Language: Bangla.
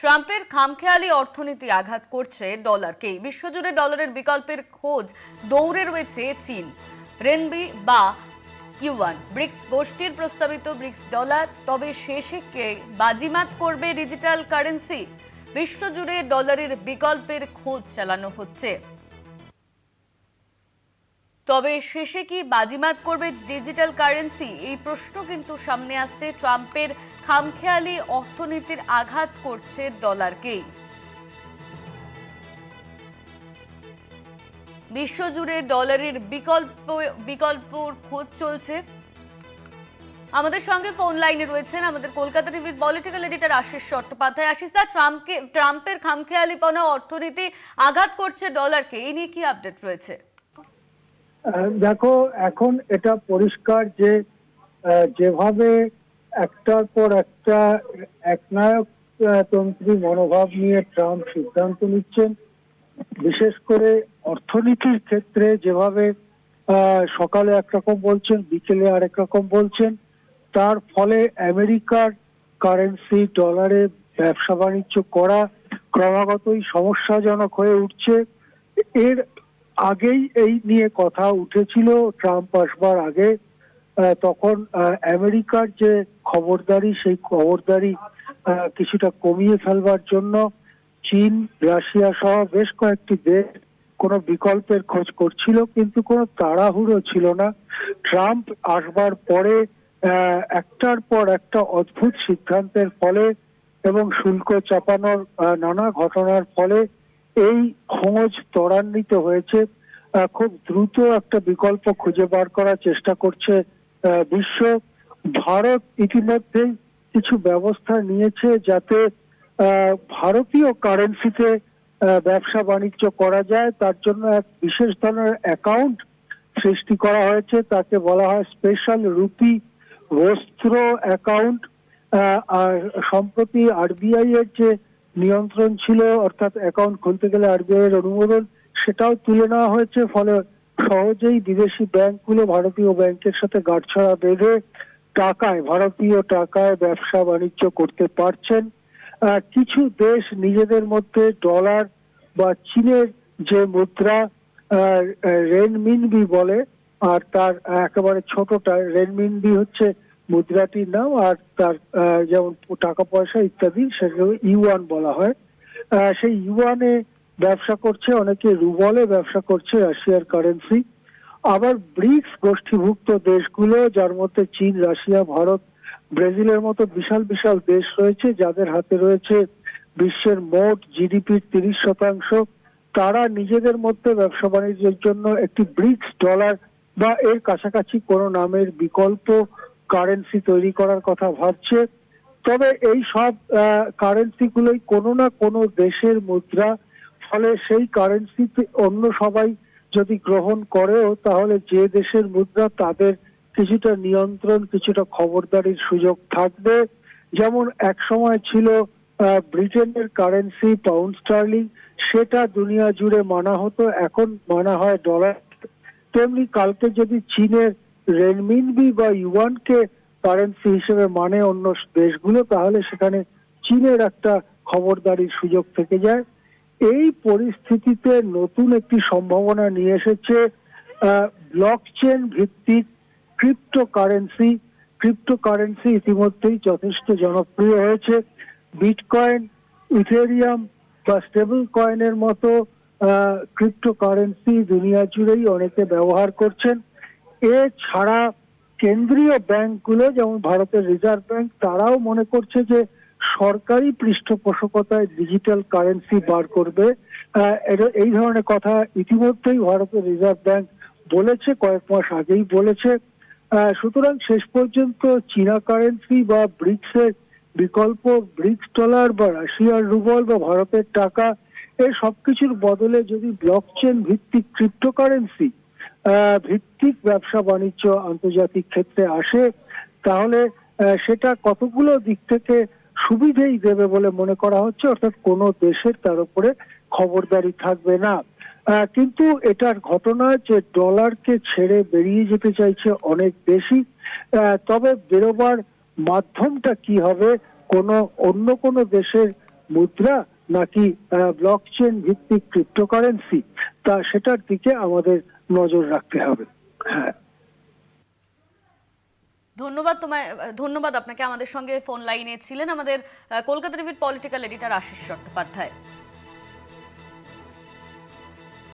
ট্রাম্পের খামখেয়ালি অর্থনীতি আঘাত করছে ডলারকে। বিশ্বজুড়ে ডলারের বিকল্পের খোঁজ দৌড়ে রয়েছে চীন। রেনবি বা ইউয়ান, ব্রিক্স গোষ্ঠীর প্রস্তাবিত ব্রিক্স ডলার, তবে শেষে কে বাজিমাত করবে ডিজিটাল কারেন্সি? বিশ্বজুড়ে ডলারের বিকল্পের খোঁজ চালানো হচ্ছে। তবে শেষে কি বাজিমাত করবে ডিজিটাল কারেন্সি? এই প্রশ্ন কিন্তু সামনে আসছে। ট্রাম্পের খামখেয়ালি অর্থনীতির আঘাত করছে ডলারকেই। বিশ্বজুড়ে ডলারের বিকল্প, বিকল্পর খোঁজ চলছে। আমাদের সঙ্গে ফোন লাইনে রয়েছেন আমাদের কলকাতা টিভির পলিটিক্যাল এডিটর আশিস চট্টোপাধ্যায়। আশিস দা, ট্রাম্পকে, ট্রাম্পের খামখেয়ালিপনা অর্থনীতি আঘাত করছে ডলারকে। এই নিয়ে কি আপডেট রয়েছে? দেখো, এখন এটা পরিষ্কার যে যেভাবে একটার পর একটা একনায়ক তন্ত্রী মনোভাব নিয়ে ট্রাম্প সিদ্ধান্ত নিচ্ছেন, বিশেষ করে অর্থনীতির ক্ষেত্রে যেভাবে সকালে একরকম বলছেন, বিকেলে আরেক রকম বলছেন, তার ফলে আমেরিকার কারেন্সি, ডলারে ব্যবসা বাণিজ্য করা ক্রমাগতই সমস্যাজনক হয়ে উঠছে। এর আগেই এই নিয়ে কথা উঠেছিল, ট্রাম্প আসবার আগে তখন আমেরিকার যে খবরদারি, সেই খবরদারি কিছুটা কমিয়ে ফেলবার জন্য চীন, রাশিয়া সহ বেশ কয়েকটি দেশ কোনো বিকল্পের খোঁজ করছিল, কিন্তু কোনো তাড়াহুড়ো ছিল না। ট্রাম্প আসবার পরে একটার পর একটা অদ্ভুত সিদ্ধান্তের ফলে এবং শুল্ক চাপানোর নানা ঘটনার ফলে এই খোঁজ ত্বরান্বিত হয়েছে। খুব দ্রুত একটা বিকল্প খুঁজে বার করার চেষ্টা করছে বিশ্ব। ভারত ইতিমধ্যেই কিছু ব্যবস্থা নিয়েছে যাতে ভারতীয় কারেন্সিতে ব্যবসা বাণিজ্য করা যায়। তার জন্য এক বিশেষ ধরনের অ্যাকাউন্ট সৃষ্টি করা হয়েছে। তাকে বলা হয় স্পেশাল রুপি বস্ত্র অ্যাকাউন্ট আর সম্প্রতি আরবিআই এর যে নিয়ন্ত্রণ ছিল, অর্থাৎ অ্যাকাউন্ট খুলতে গেলে আরবিআই এর অনুমোদন, সেটাও তুলে নেওয়া হয়েছে, ফলে সহজেই বিদেশি ব্যাংকগুলো ভারতীয় ব্যাংকের সাথে গাঁটছড়া বেঁধে টাকায়, ভারতীয় টাকায় ব্যবসা বাণিজ্য করতে পারছেন। কিছু দেশ নিজেদের মধ্যে ডলার বা চীনের যে মুদ্রা রেনমিনবি বলে, আর তার একেবারে ছোটটা রেনমিনবি হচ্ছে মুদ্রাটির নাম আর তার যেমন টাকা পয়সা ইত্যাদি সেগুলো ইউয়ান বলা হয়। সেই ইউয়ানে ব্যবসা করছে, অনেকে রুবলে ব্যবসা করছে, রাশিয়ার কারেন্সি। আবার ব্রিক্স গোষ্ঠীভুক্ত দেশগুলো, যার মধ্যে চীন, রাশিয়া, ভারত, ব্রাজিলের মতো বিশাল বিশাল দেশ রয়েছে, যাদের হাতে রয়েছে বিশ্বের মোট জিডিপির তিরিশ শতাংশ। তারা নিজেদের মধ্যে ব্যবসা বাণিজ্যের জন্য একটি ব্রিক্স ডলার বা এর কাছাকাছি কোনো নামের বিকল্প কারেন্সি তৈরি করার কথা ভাবছে। তবে এই সব কারেন্সি গুলোই কোনো না কোনো দেশের মুদ্রা, ফলে সেই কারেন্সি অন্য সবাই যদি গ্রহণ করেও, তাহলে যে দেশের মুদ্রা তাদের কিছুটা নিয়ন্ত্রণ, কিছুটা খবরদারির সুযোগ থাকবে। যেমন এক সময় ছিল ব্রিটেনের কারেন্সি পাউন্ড স্টার্লিং সেটা দুনিয়া জুড়ে মানা হতো, এখন মানা হয় ডলার তেমনি কালকে যদি চীনের রেনমিনবি বা ইউয়ানকে কারেন্সি হিসেবে মানে অন্য দেশগুলো, তাহলে সেখানে চীনের একটা খবরদারির সুযোগ থেকে যায়। এই পরিস্থিতিতে নতুন একটি সম্ভাবনা নিয়ে এসেছে ব্লক চেন ভিত্তিক ক্রিপ্টো কারেন্সি ক্রিপ্টো কারেন্সি ইতিমধ্যেই যথেষ্ট জনপ্রিয় হয়েছে। বিটকয়েন ইথেরিয়াম বা স্টেবল কয়েনের মতো ক্রিপ্টো কারেন্সি দুনিয়া জুড়েই অনেকে ব্যবহার করছেন। এছাড়া কেন্দ্রীয় ব্যাংকগুলো, যেমন ভারতের রিজার্ভ ব্যাংক, তারাও মনে করছে যে সরকারি পৃষ্ঠপোষকতায় ডিজিটাল কারেন্সি বার করবে। এই ধরনের কথা ইতিমধ্যেই ভারতের রিজার্ভ ব্যাংক বলেছে, কয়েক মাস আগেই বলেছে। সুতরাং শেষ পর্যন্ত চীনা কারেন্সি বা ব্রিক্সের বিকল্প, ব্রিক্স ডলার বা রাশিয়ার রুবল বা ভারতের টাকা এই সবকিছুর বদলে যদি ব্লকচেন ভিত্তিক ক্রিপ্টোকারেন্সি ভিত্তিক ব্যবসা বাণিজ্য আন্তর্জাতিক ক্ষেত্রে আসে, তাহলে সেটা কতগুলো দিক থেকে সুবিধেই দেবে বলে মনে করা হচ্ছে? অর্থাৎ কোনো দেশের তার উপরে খবরদারি থাকবে না। কিন্তু এটার ঘটনা যে ডলারকে ছেড়ে বেরিয়ে যেতে চাইছে অনেক বেশি তবে বেরোবার মাধ্যমটা কি হবে? কোনো অন্য কোনো দেশের মুদ্রা নাকি ব্লক চেন ভিত্তিক ক্রিপ্টোকারেন্সি তা সেটার দিকে আমাদের নজর রাখতে হবে। হ্যাঁ। ধন্যবাদ তোমায়, ধন্যবাদ আপনাকে আমাদের সঙ্গে ফোন লাইনে ছিলেন আমাদের কলকাতা টিভির পলিটিক্যাল এডিটার আশিস চট্টোপাধ্যায়।